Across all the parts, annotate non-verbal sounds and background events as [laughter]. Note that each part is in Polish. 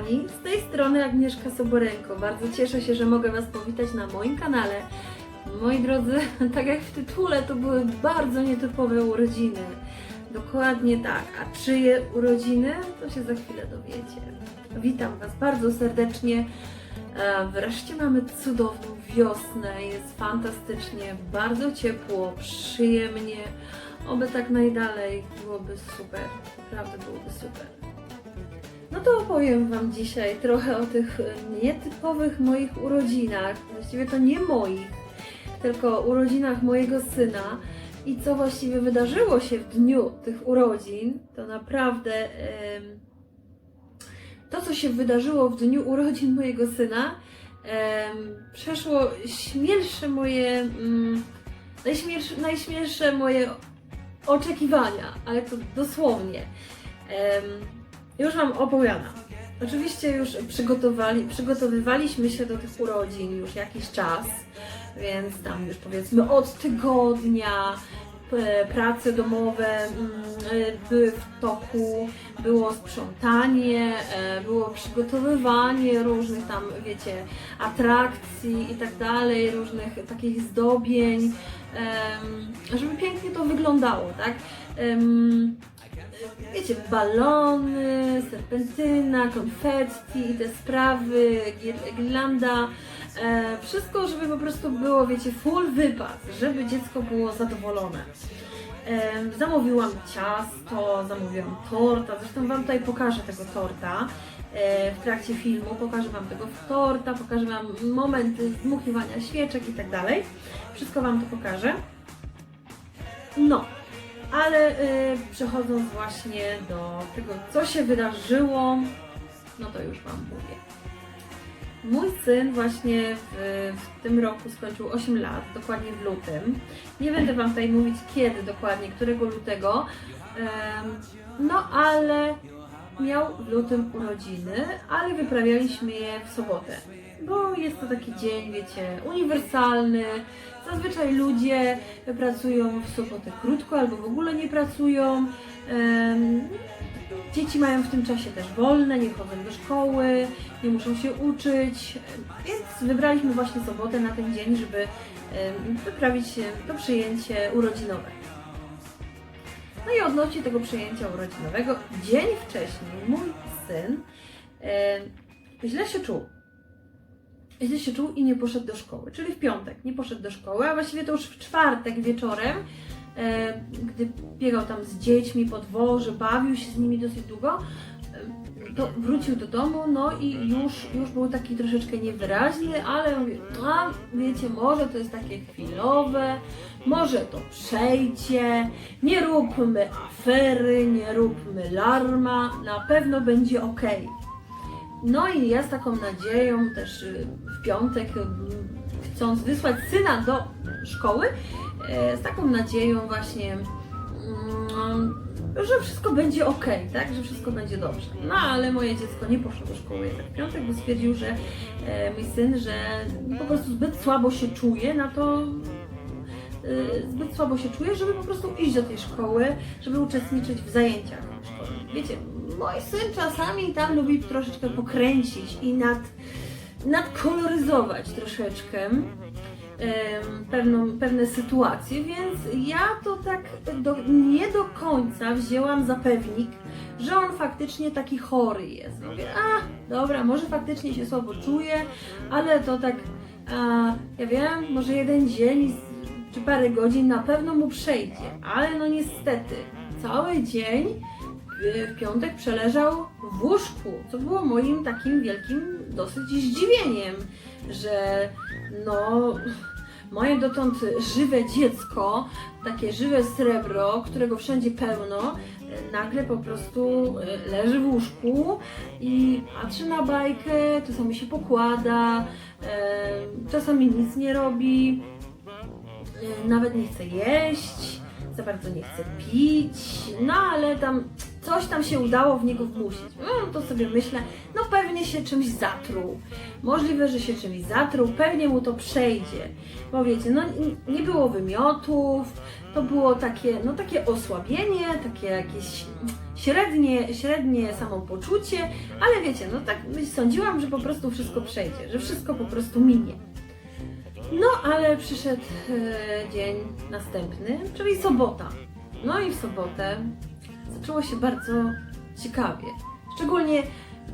Kochani, z tej strony Agnieszka Soborenko. Bardzo cieszę się, że mogę Was powitać na moim kanale. Moi drodzy, [laughs] tak jak w tytule, to były bardzo nietypowe urodziny. Dokładnie tak. A czyje urodziny? To się za chwilę dowiecie. Witam Was bardzo serdecznie. E, Wreszcie mamy cudowną wiosnę, jest fantastycznie, bardzo ciepło, przyjemnie. Oby tak najdalej byłoby super, naprawdę byłoby super. No to opowiem Wam dzisiaj trochę o tych e, nietypowych moich urodzinach. Właściwie to nie moich, tylko urodzinach mojego syna. I co właściwie wydarzyło się w dniu tych urodzin, to naprawdę to, co się wydarzyło w dniu urodzin mojego syna, przeszło śmielsze moje, mm, najśmielsze, najśmielsze moje oczekiwania, ale to dosłownie. Już Wam opowiadam. Oczywiście już przygotowali, przygotowywaliśmy się do tych urodzin już jakiś czas, więc tam już powiedzmy od tygodnia p- prace domowe mm, były w toku, było sprzątanie, e, było przygotowywanie różnych tam, wiecie, atrakcji i tak dalej, różnych takich zdobień, żeby pięknie to wyglądało, tak? Wiecie, balony, serpentyna, konfetti te sprawy, gir- girlanda, e, wszystko, żeby po prostu było, wiecie, full wypas, żeby dziecko było zadowolone. E, zamówiłam ciasto, zamówiłam torta, zresztą Wam tutaj pokażę tego torta e, w trakcie filmu, pokażę Wam tego torta, pokażę Wam momenty zdmuchiwania świeczek i tak dalej. Wszystko Wam to pokażę. No, ale y, przechodząc właśnie do tego, co się wydarzyło, no to już Wam mówię. Mój syn właśnie w, w tym roku skończył 8 lat, dokładnie w lutym. Nie będę Wam tutaj mówić kiedy dokładnie, którego lutego, em, no ale miał w lutym urodziny, ale wyprawialiśmy je w sobotę. Bo jest to taki dzień, wiecie, uniwersalny. Zazwyczaj ludzie pracują w sobotę krótko albo w ogóle nie pracują. Em, Dzieci mają w tym czasie też wolne, nie chodzą do szkoły, nie muszą się uczyć, więc wybraliśmy właśnie sobotę na ten dzień, żeby wyprawić się to przyjęcie urodzinowe. No i odnośnie tego przyjęcia urodzinowego, dzień wcześniej mój syn em, źle się czuł. Źle się czuł i nie poszedł do szkoły, czyli w piątek nie poszedł do szkoły, a właściwie to już w czwartek wieczorem e, gdy biegał tam z dziećmi po dworze, bawił się z nimi dosyć długo, to wrócił do domu, no i już, już był taki troszeczkę niewyraźny, ale mówię, a wiecie, może to jest takie chwilowe, może to przejdzie, nie róbmy afery, nie róbmy larma, na pewno będzie ok. No i ja z taką nadzieją też y, w piątek, y, chcąc wysłać syna do szkoły, e, z taką nadzieją właśnie, mm, że wszystko będzie ok, tak, że wszystko będzie dobrze. No ale moje dziecko nie poszło do szkoły jednak w piątek, bo stwierdził, że e, mój syn, że po prostu zbyt słabo się czuje na to, e, zbyt słabo się czuje, żeby po prostu iść do tej szkoły, żeby uczestniczyć w zajęciach szkolnych. Wiecie, mój syn czasami tam lubi troszeczkę pokręcić i nad, nadkoloryzować troszeczkę pewną, pewne sytuacje, więc ja to tak do, nie do końca wzięłam za pewnik, że on faktycznie taki chory jest. Mówię, a dobra, może faktycznie się słabo czuje, ale to tak, a, ja wiem, może jeden dzień czy parę godzin na pewno mu przejdzie, ale no niestety, cały dzień w- w piątek przeleżał w łóżku, co było moim takim wielkim dosyć zdziwieniem, że no moje dotąd żywe dziecko, takie żywe srebro, którego wszędzie pełno, nagle po prostu e, leży w łóżku i patrzy na bajkę, czasami się pokłada, e, czasami nic nie robi, e, nawet nie chce jeść, za bardzo nie chce pić, no ale tam coś tam się udało w niego wmusić. No to sobie myślę, no pewnie się czymś zatruł. Możliwe, że się czymś zatruł, pewnie mu to przejdzie. Bo wiecie, no nie było wymiotów, to było takie, no takie osłabienie, takie jakieś średnie, średnie samopoczucie, ale wiecie, no tak sądziłam, że po prostu wszystko przejdzie, że wszystko po prostu minie. No, ale przyszedł e, dzień następny, czyli sobota. No i w sobotę zaczęło się bardzo ciekawie. Szczególnie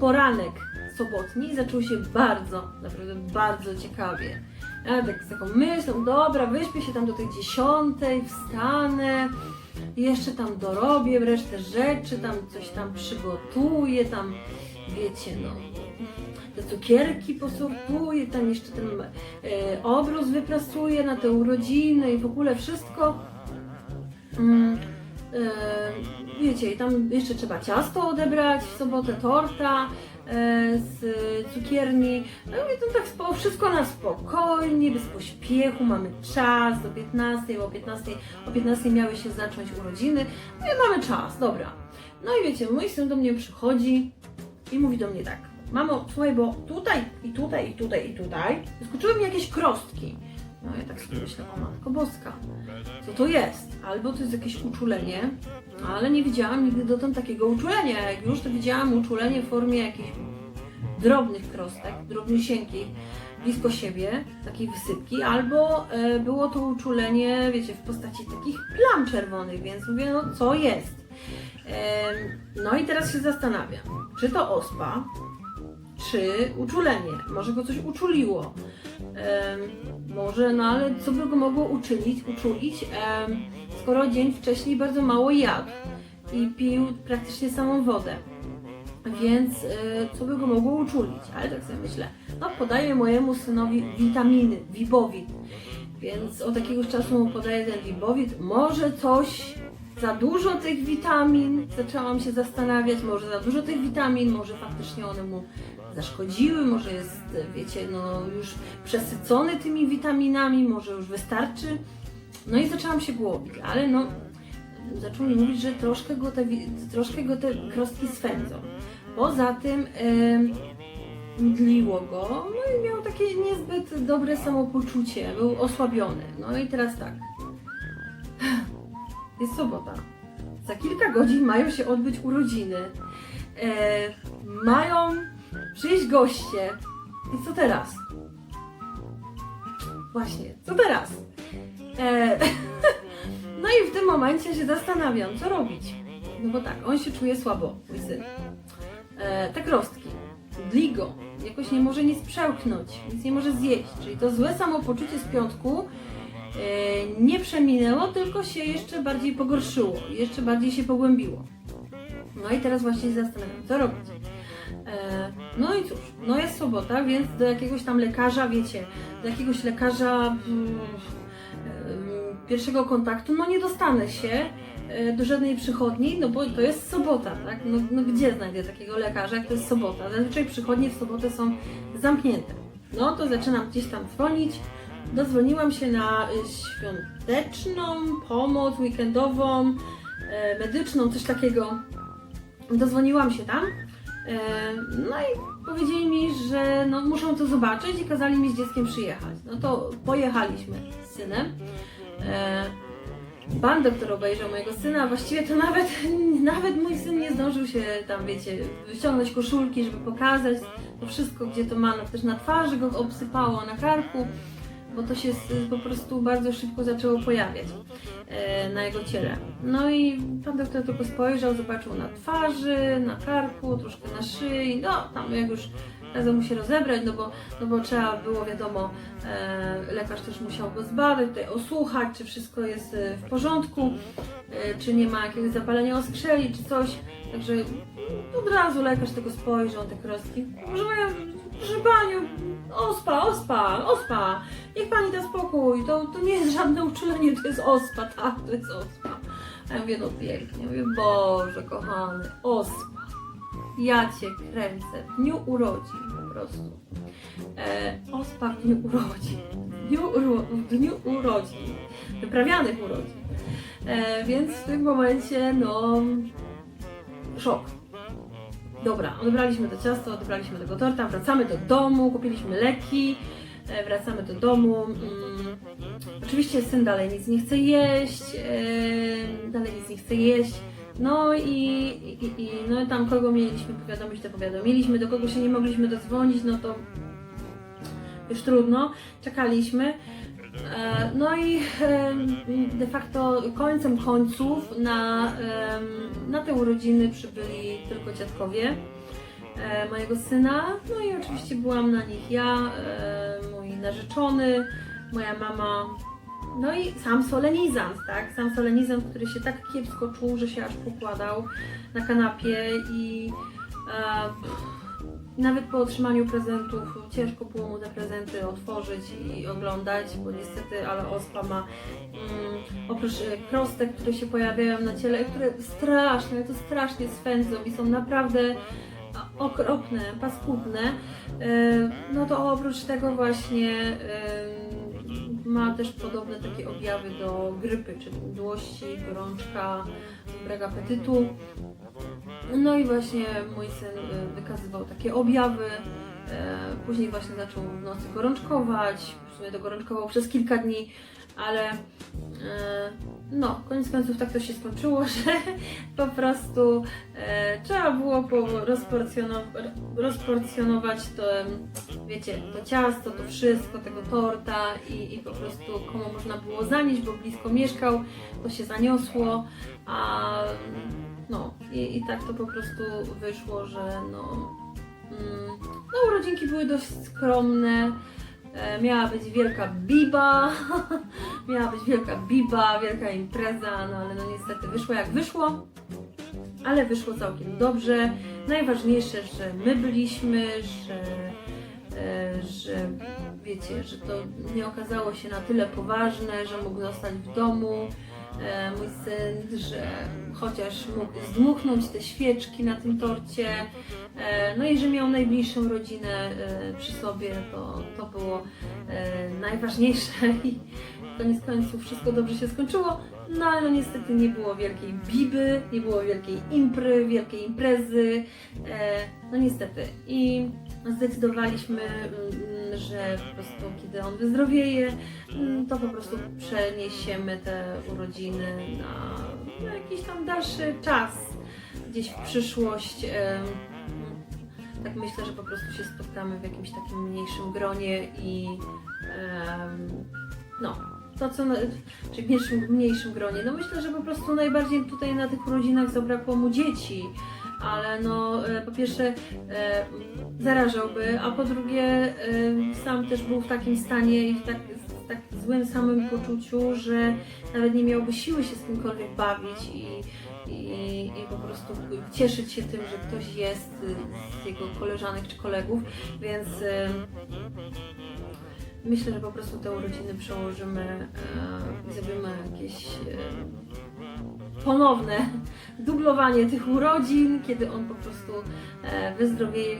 poranek sobotni zaczął się bardzo, naprawdę bardzo ciekawie. Ja tak z taką myślą, dobra, wyśpię się tam do tej dziesiątej, wstanę, jeszcze tam dorobię resztę rzeczy, tam coś tam przygotuję, tam wiecie, no, te cukierki posortuję, tam jeszcze ten e, obrus wyprasuję na te urodziny i w ogóle wszystko. Mm, wiecie, i tam jeszcze trzeba ciasto odebrać, w sobotę torta e, z cukierni. No i to tak wszystko na spokojnie, bez pośpiechu, mamy czas do 15, bo o 15, o 15 miały się zacząć urodziny. No i mamy czas, dobra. No i wiecie, mój syn do mnie przychodzi i mówi do mnie tak. Mamo, słuchaj, bo tutaj i tutaj i tutaj i tutaj skoczyły mi jakieś krostki. No ja tak sobie myślę, o matko boska, co to jest? Albo to jest jakieś uczulenie, ale nie widziałam nigdy dotąd takiego uczulenia. Jak już to widziałam uczulenie w formie jakichś drobnych krostek, drobniusieńkich, blisko siebie, takiej wysypki, albo e, było to uczulenie, wiecie, w postaci takich plam czerwonych, więc mówię, no co jest? Em, no i teraz się zastanawiam, czy to ospa, czy uczulenie, może go coś uczuliło. Em, może, no ale co by go mogło uczynić, uczulić, em, skoro dzień wcześniej bardzo mało jadł i pił praktycznie samą wodę. Więc e, co by go mogło uczulić? Ale tak sobie myślę, no podaję mojemu synowi witaminy, wibowit. Więc od jakiegoś czasu mu podaję ten wibowit. Może coś za dużo tych witamin, zaczęłam się zastanawiać, może za dużo tych witamin, może faktycznie one mu zaszkodziły, może jest, wiecie, no już przesycony tymi witaminami, może już wystarczy. No i zaczęłam się głowić, ale no zaczął mi mówić, że troszkę go te, troszkę go te krostki swędzą. Poza tym em, mdliło go, no i miał takie niezbyt dobre samopoczucie, był osłabiony. No i teraz tak, jest sobota. Za kilka godzin mają się odbyć urodziny. E, mają przyjść goście. I co teraz? Właśnie, co teraz? E, [laughs] no i w tym momencie się zastanawiam, co robić. No bo tak, on się czuje słabo, mój syn. E, te krostki, dli go, jakoś nie może nic przełknąć, nic nie może zjeść. Czyli to złe samopoczucie z piątku nie przeminęło, tylko się jeszcze bardziej pogorszyło, jeszcze bardziej się pogłębiło. No i teraz właśnie się zastanawiam, co robić. E, no i cóż, no jest sobota, więc do jakiegoś tam lekarza, wiecie, do jakiegoś lekarza mm, em, pierwszego kontaktu, no nie dostanę się e, do żadnej przychodni, no bo to jest sobota, tak? No, no gdzie znajdę takiego lekarza, jak to jest sobota? Zazwyczaj przychodnie w sobotę są zamknięte. No to zaczynam gdzieś tam dzwonić. Dodzwoniłam się na y, świąteczną pomoc weekendową, e, medyczną, coś takiego. Dodzwoniłam się tam. E, No i powiedzieli mi, że no, muszą to zobaczyć i kazali mi z dzieckiem przyjechać. No to pojechaliśmy z synem. E, Pan doktor obejrzał mojego syna, właściwie to nawet, [laughs] nawet mój syn nie zdążył się tam, wiecie, wyciągnąć koszulki, żeby pokazać to wszystko, gdzie to ma, no, też na twarzy go obsypało, na karku, bo to się po prostu bardzo szybko zaczęło pojawiać e, na jego ciele. No i pan doktor tylko spojrzał, zobaczył na twarzy, na karku, troszkę na szyi, no tam jak już kazał mu się rozebrać, no bo, no bo trzeba było, wiadomo, e, lekarz też musiał go zbadać, tutaj osłuchać, czy wszystko jest e, w porządku, czy nie ma jakiegoś zapalenia oskrzeli, czy coś. Także od razu lekarz tego spojrzał, te krostki. Proszę moja, proszę panią, ospa, ospa, ospa. Niech pani da spokój, to, to nie jest żadne uczulenie, to jest ospa, tak, to jest ospa. A ja mówię, no pięknie, mówię, Boże kochany, ospa. Ja cię kręcę w dniu urodzin po prostu. E, ospa w dniu urodzin. W dniu, uro, w dniu urodzin. Wyprawianych urodzin. E, więc w tym momencie, no, szok. Dobra, odebraliśmy to ciasto, odebraliśmy tego torta, wracamy do domu, kupiliśmy leki, e, wracamy do domu. Mm, oczywiście syn dalej nic nie chce jeść, e, dalej nic nie chce jeść. No i, i, i no tam kogo mieliśmy powiadomić, to powiadomiliśmy, do kogo się nie mogliśmy dodzwonić, no to już trudno, czekaliśmy. E, No i de facto końcem końców na, na te urodziny przybyli tylko dziadkowie e, mojego syna. No i oczywiście byłam na nich ja, e, mój narzeczony, moja mama. No i sam solenizant, tak? Sam solenizant, który się tak kiepsko czuł, że się aż pokładał na kanapie i e, nawet po otrzymaniu prezentów ciężko było mu te prezenty otworzyć i oglądać, bo niestety, ale ospa ma mm, oprócz e, krostek, które się pojawiają na ciele, które strasznie, to strasznie swędzą i są naprawdę okropne, paskudne, e, no to oprócz tego właśnie e, ma też podobne takie objawy do grypy, czyli mdłości, gorączka, brak apetytu. No i właśnie mój syn y, wykazywał takie objawy. E, Później właśnie zaczął w nocy gorączkować. W sumie dogorączkował przez kilka dni, ale e, no, koniec końców tak to się skończyło, [laughs] że po prostu e, trzeba było po- rozporcjonow- rozporcjonować to, wiecie, to ciasto, to wszystko, tego torta i, i po prostu komu można było zanieść, bo blisko mieszkał, to się zaniosło, a no i, i tak to po prostu wyszło, że no, mm, no urodzinki były dość skromne. E, miała być wielka biba, [laughs] miała być wielka biba, wielka impreza, no ale no niestety wyszło jak wyszło, ale wyszło całkiem dobrze. Najważniejsze, że my byliśmy, że, e, że wiecie, że to nie okazało się na tyle poważne, że mógł zostać w domu mój syn, że chociaż mógł zdmuchnąć te świeczki na tym torcie, e, no i że miał najbliższą rodzinę e, przy sobie, to, to było e, najważniejsze i koniec końców wszystko dobrze się skończyło, no ale no niestety nie było wielkiej biby, nie było wielkiej impry, wielkiej imprezy, e, no niestety i zdecydowaliśmy, mm, że po prostu kiedy on wyzdrowieje, mm, to po prostu przeniesiemy te urodziny na, na jakiś tam dalszy czas, gdzieś w przyszłość. em, Tak myślę, że po prostu się spotkamy w jakimś takim mniejszym gronie i no, to co, na, czyli w mniejszym, mniejszym gronie. No myślę, że po prostu najbardziej tutaj na tych urodzinach zabrakło mu dzieci, ale no e, po pierwsze e, zarażałby, a po drugie e, sam też był w takim stanie i w tak, w tak złym samym poczuciu, że nawet nie miałby siły się z kimkolwiek bawić i, i, i po prostu cieszyć się tym, że ktoś jest z jego koleżanek czy kolegów, więc y, myślę, że po prostu te urodziny przełożymy e, i zrobimy jakieś e, ponowne [laughs] dublowanie tych urodzin, kiedy on po prostu e, wyzdrowieje,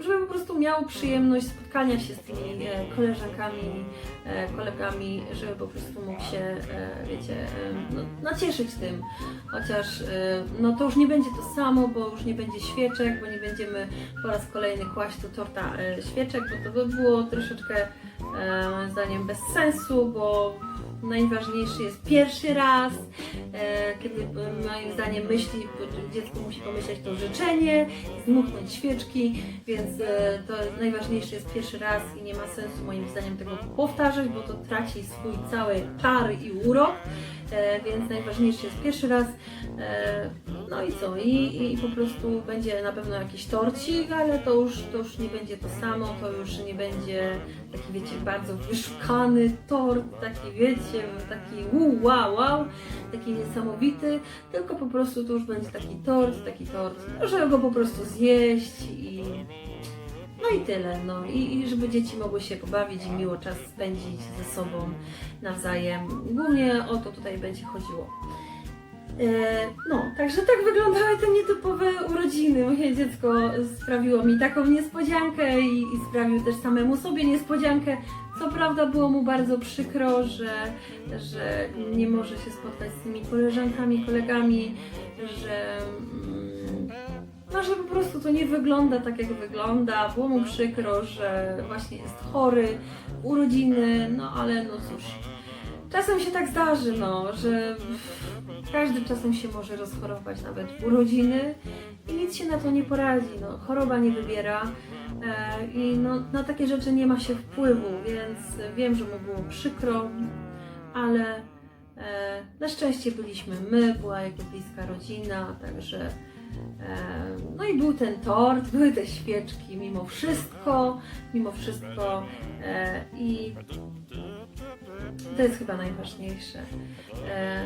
żeby po prostu miał przyjemność spotkania się z tymi e, koleżankami, e, kolegami, żeby po prostu mógł się, wiecie, no, nacieszyć tym. Chociaż no to już nie będzie to samo, bo już nie będzie świeczek, bo nie będziemy po raz kolejny kłaść do torta świeczek, bo to by było troszeczkę moim zdaniem bez sensu, bo najważniejszy jest pierwszy raz, e, kiedy e, moim zdaniem myśli, dziecko musi pomyśleć to życzenie, zdmuchnąć świeczki, więc e, to najważniejszy jest pierwszy raz i nie ma sensu moim zdaniem tego powtarzać, bo to traci swój cały czar i urok, więc najważniejszy jest pierwszy raz. E, no i co? I, I po prostu będzie na pewno jakiś torcik, ale to już, to już nie będzie to samo, to już nie będzie taki, wiecie, bardzo wyszukany tort, taki, wiecie, taki wow, wow, taki niesamowity, tylko po prostu to już będzie taki tort, taki tort, żeby go po prostu zjeść i no i tyle, no I, i żeby dzieci mogły się pobawić i miło czas spędzić ze sobą nawzajem. Głównie o to tutaj będzie chodziło. E, No, także tak wyglądały te nietypowe urodziny. Moje dziecko sprawiło mi taką niespodziankę i, i sprawił też samemu sobie niespodziankę. Co prawda było mu bardzo przykro, że, że nie może się spotkać z tymi koleżankami, kolegami, że, to nie wygląda tak, jak wygląda. Było mu przykro, że właśnie jest chory, urodziny, no ale no cóż czasem się tak zdarzy, no, że każdy czasem się może rozchorować, nawet w urodziny i nic się na to nie poradzi, no, choroba nie wybiera e, i no, na takie rzeczy nie ma się wpływu, więc wiem, że mu było przykro, ale e, na szczęście byliśmy my, była jego bliska rodzina, także no i był ten tort, były te świeczki, mimo wszystko, mimo wszystko e, i to jest chyba najważniejsze. E,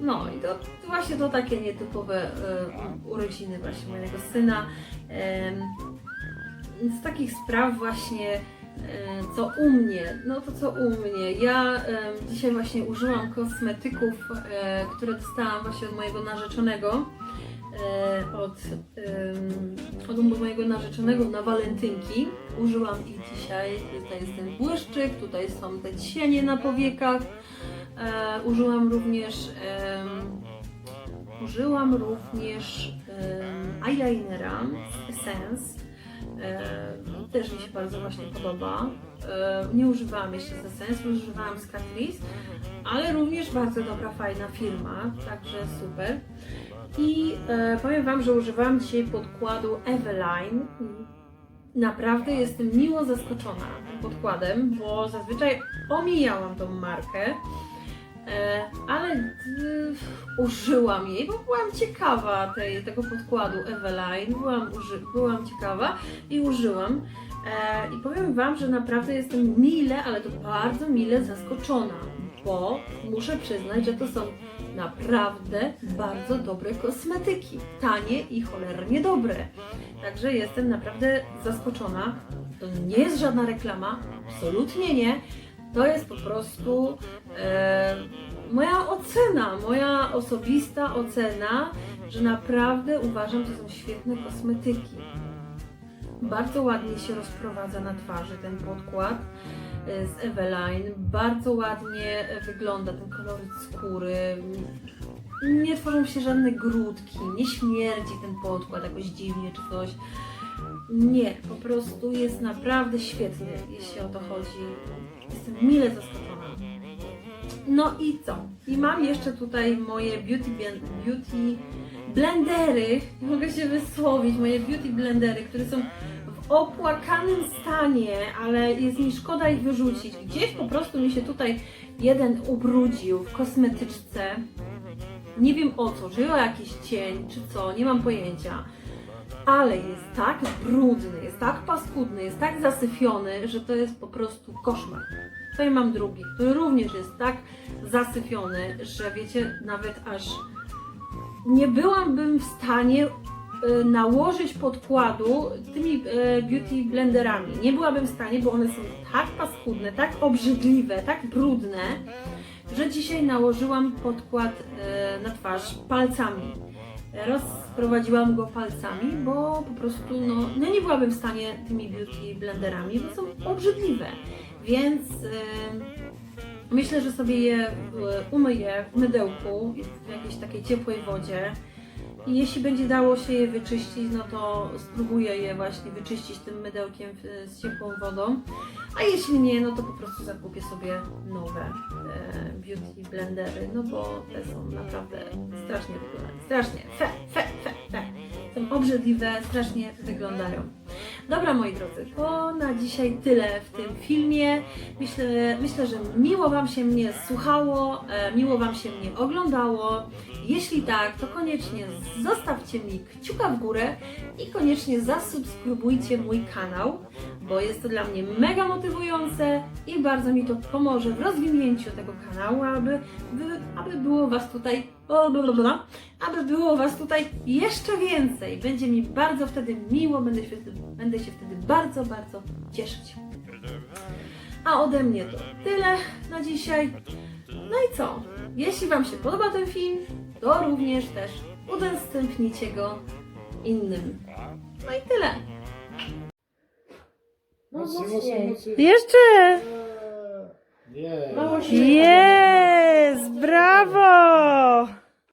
No i to, właśnie to takie nietypowe e, urodziny właśnie mojego syna. E, Z takich spraw właśnie e, co u mnie, no to co u mnie. Ja e, dzisiaj właśnie użyłam kosmetyków, e, które dostałam właśnie od mojego narzeczonego. E, od, od mojego narzeczonego na walentynki. Użyłam ich dzisiaj. Tutaj jest ten błyszczyk, tutaj są te cienie na powiekach. E, użyłam również użyłam również eyelinera Essence. E, też mi się bardzo właśnie podoba. Nie używałam jeszcze z Essence, używałam z Catrice, ale również bardzo dobra, fajna firma, także super. I e, powiem Wam, że używałam dzisiaj podkładu Eveline. Naprawdę jestem miło zaskoczona tym podkładem, bo zazwyczaj omijałam tą markę, e, ale y, użyłam jej, bo byłam ciekawa tej, tego podkładu Eveline. Byłam, uży, byłam ciekawa i użyłam. E, I powiem Wam, że naprawdę jestem mile, ale to bardzo mile zaskoczona, bo muszę przyznać, że to są naprawdę bardzo dobre kosmetyki. Tanie i cholernie dobre. Także jestem naprawdę zaskoczona. To nie jest żadna reklama, absolutnie nie. To jest po prostu e, moja ocena, moja osobista ocena, że naprawdę uważam, że są świetne kosmetyki. Bardzo ładnie się rozprowadza na twarzy ten podkład z Eveline. Bardzo ładnie e, wygląda ten koloryt skóry. Nie tworzą się żadne grudki, nie śmierdzi ten podkład jakoś dziwnie czy coś. Nie, po prostu jest naprawdę świetny, jeśli o to chodzi. Jestem mile zaskoczona. No i co? I mam jeszcze tutaj moje beauty, beauty blendery, mogę się wysłowić, moje beauty blendery, które są opłakanym stanie, ale jest mi szkoda ich wyrzucić. Gdzieś po prostu mi się tutaj jeden ubrudził w kosmetyczce. Nie wiem o co, czy o jakiś cień, czy co, nie mam pojęcia. Ale jest tak brudny, jest tak paskudny, jest tak zasyfiony, że to jest po prostu koszmar. Tutaj mam drugi, który również jest tak zasyfiony, że wiecie, nawet aż nie byłabym w stanie nałożyć podkładu tymi y, beauty blenderami. Nie byłabym w stanie, bo one są tak paskudne, tak obrzydliwe, tak brudne, że dzisiaj nałożyłam podkład y, na twarz palcami. Rozprowadziłam go palcami, bo po prostu no, no nie byłabym w stanie tymi beauty blenderami, bo są obrzydliwe. Więc y, myślę, że sobie je y, umyję w mydełku, w jakiejś takiej ciepłej wodzie. I jeśli będzie dało się je wyczyścić, no to spróbuję je właśnie wyczyścić tym mydełkiem y, z ciepłą wodą. A jeśli nie, no to po prostu zakupię sobie nowe e, beauty blendery, no bo te są naprawdę strasznie wyglądają. Strasznie, fe, fe, fe, fe. Są obrzydliwe, strasznie wyglądają. Dobra moi drodzy, to na dzisiaj tyle w tym filmie. Myślę, myślę że miło Wam się mnie słuchało, e, miło Wam się mnie oglądało. Jeśli tak, to koniecznie zostawcie mi kciuka w górę i koniecznie zasubskrybujcie mój kanał, bo jest to dla mnie mega motywujące i bardzo mi to pomoże w rozwinięciu tego kanału, aby, by, aby było Was tutaj, aby było Was tutaj jeszcze więcej. Będzie mi bardzo wtedy miło, będę się, będę się wtedy bardzo, bardzo cieszyć. A ode mnie to tyle na dzisiaj. No i co? Jeśli Wam się podoba ten film, to również też udostępnijcie go innym. No i tyle. No mocniej. Jeszcze! Nie. Jest! Brawo!